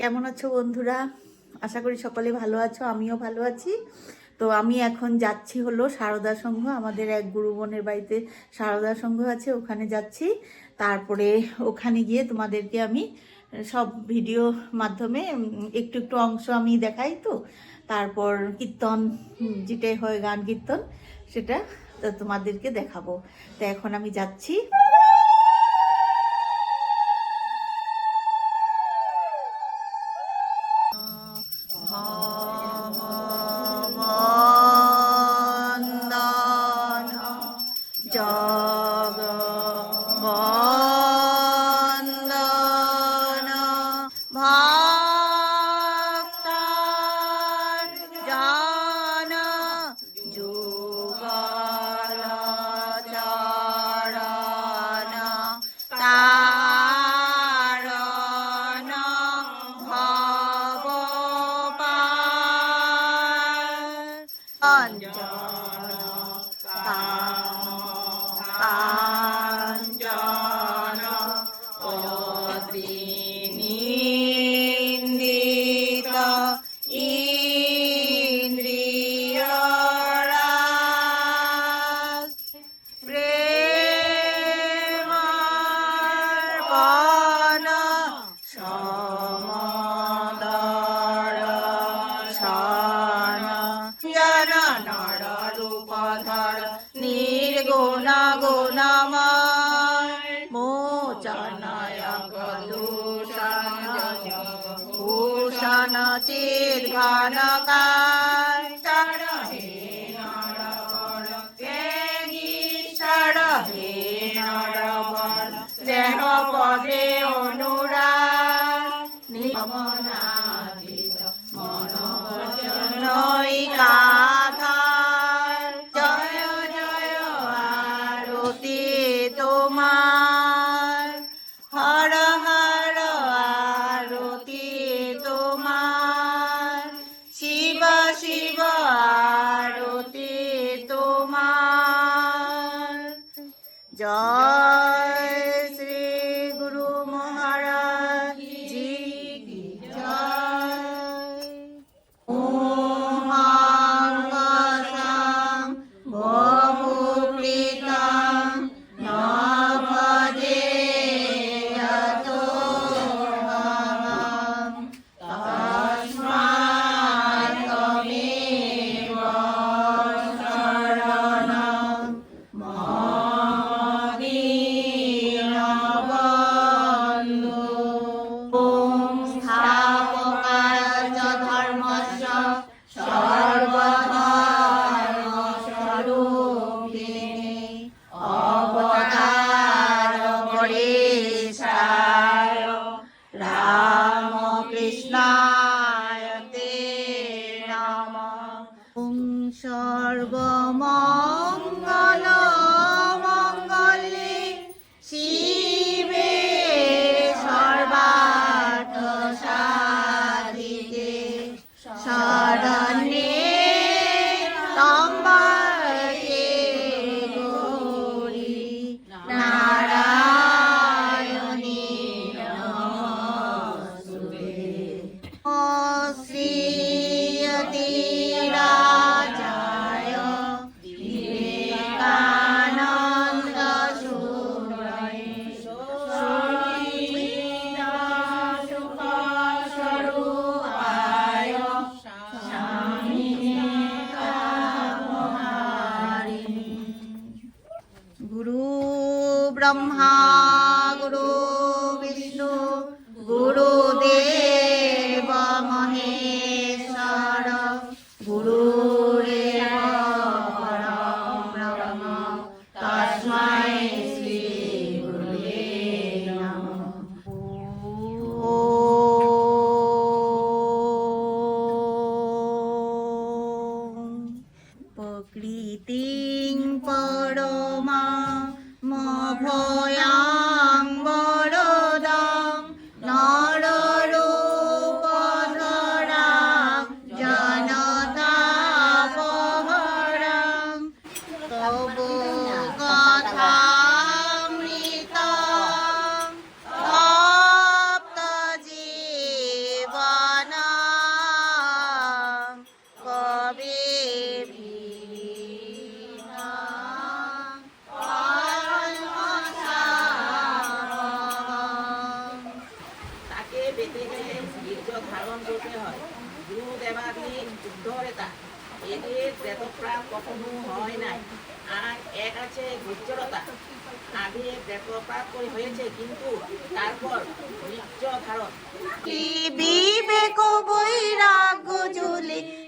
কেমন আছো বন্ধুরা? আশা করি সকলে ভালো আছো, আমিও ভালো আছি। তো আমি এখন যাচ্ছি হলো সারদা সংঘ, আমাদের এক গুরু বোনের বাড়িতে সারদা সংঘ আছে, ওখানে যাচ্ছি। তারপরে ওখানে গিয়ে তোমাদেরকে আমি সব ভিডিও মাধ্যমে একটু একটু অংশ আমি দেখাই তো। তারপর কীর্তন যেটাই হয় গান কীর্তন, সেটা তোমাদেরকে দেখাবো। তো এখন আমি যাচ্ছি। ভূষণ চিদ ঘনকায় চরহে নরবর চরহে নরবর দেহ পদে অনুরাগ มหา Prabhu.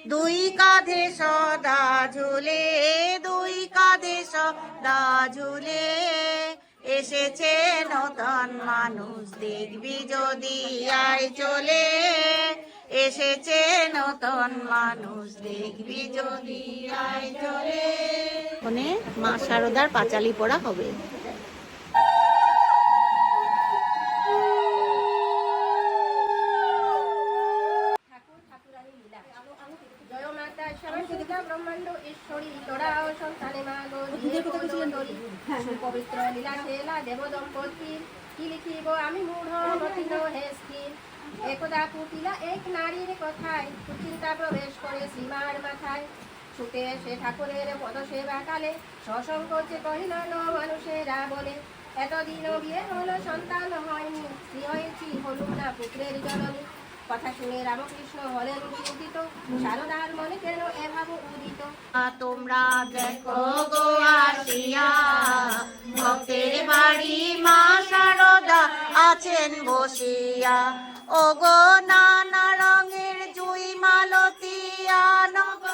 দুই কাঁধে সদা ঝুলে দুই কাঁধে সদা ঝুলে এসেছে নতুন মানুষ, দেখবি যদি আয় চলে। এসেছে নতুন মানুষ দেখবি যদি ওখানে মা শারদার পাঁচালি পড়া হবে। ঠাকুর ঠাকুরানী লীলা জয় মাতা সরস্বতী ব্রহ্মাণ্ড ঈশ্বরী তোরাও সন্তানে মা গো দিয়ে লীলা খেলা দেব দম্পতি কি লিখিব আমি মূঢ় হে স্থির। একদা কুটিলা এক নারীর কথায় সুচিন্তা প্রবেশ করে সীমার মাথায়। ছুটে এসে ঠাকুরের পদ সেবা কালে সসংকোচে কহিল মানুষেরা বলে এতদিনও বিয়ে হলো, সন্তান হয়নি স্ত্রী হয়েছি হলুম না পুত্রের জননী। কথা শুনে রামকৃষ্ণ হলেন চিন্তিত, সারদার মনে কেন এভাব উদিত। তোমরা দেখো গো আসিয়া, ভক্তের বাড়ি মা শারদা আছেন বসিয়া। ও গো নানা রঙের জুই মালতি নব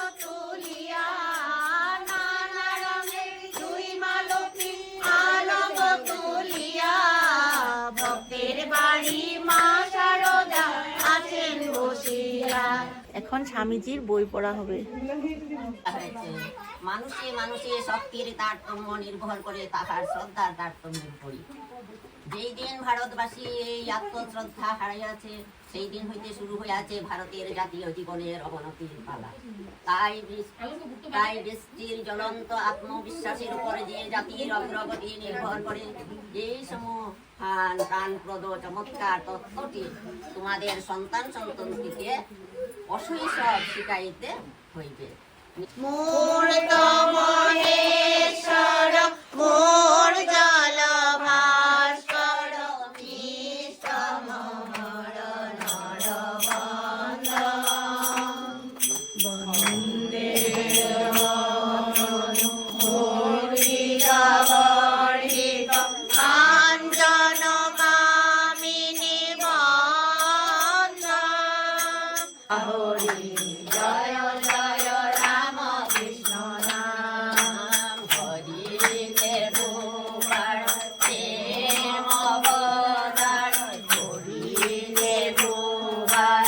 এখন স্বামীজির বই পড়া হবে। মানুষে মানুষে শক্তির তারতম্য নির্ভর করে তাহার শ্রদ্ধার তারতম্যের উপরই যেই দিন ভারতবাসী এই আত্মশ্রদ্ধা হারাইয়াছে, সেই দিন হইতে শুরু হইয়াছে ভারতের জাতীয় জীবনের অবনতির পালা। তাই তাই দেশটির জ্বলন্ত আত্মবিশ্বাসের উপরে যে জাতির অগ্রগতি নির্ভর করে, এই সমহান প্রাণপ্রদ চমৎকার তত্ত্বটি তোমাদের সন্তান সন্ততিকে অশৈশব শিকাইতে হইবে। মূর্ত মহেশ্বর মোর by.